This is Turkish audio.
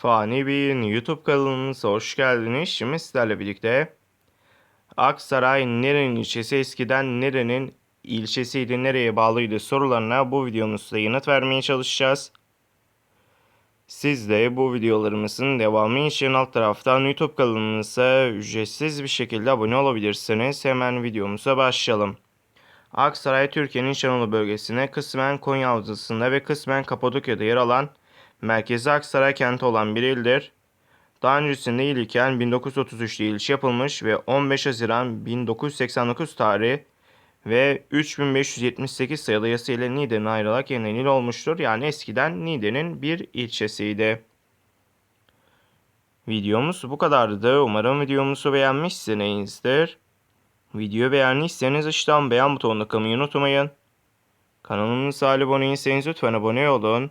Fani Bey'in YouTube kanalımıza hoş geldiniz. Şimdi sizlerle birlikte Aksaray nerenin ilçesi eskiden nerenin ilçesiydi, nereye bağlıydı sorularına bu videomuzda yanıt vermeye çalışacağız. Siz de bu videolarımızın devamı için alt taraftan YouTube kanalımıza ücretsiz bir şekilde abone olabilirsiniz. Hemen videomuza başlayalım. Aksaray Türkiye'nin Şanlıurfa bölgesine kısmen Konya Havzası'nda ve kısmen Kapadokya'da yer alan merkezi Aksaray kenti olan bir ildir. Daha öncesinde il iken 1933'te ilçe yapılmış ve 15 Haziran 1989 tarihi ve 3578 sayılı yasa ile Niğde'nin ayrılarak yeniden il olmuştur. Yani eskiden Niğde'nin bir ilçesiydi. Videomuz bu kadardı. Umarım videomuzu beğenmişsinizdir. Videoyu beğendiyseniz aşağıdan beğen butonuna kalmayı unutmayın. Kanalımıza abone değilseniz lütfen abone olun.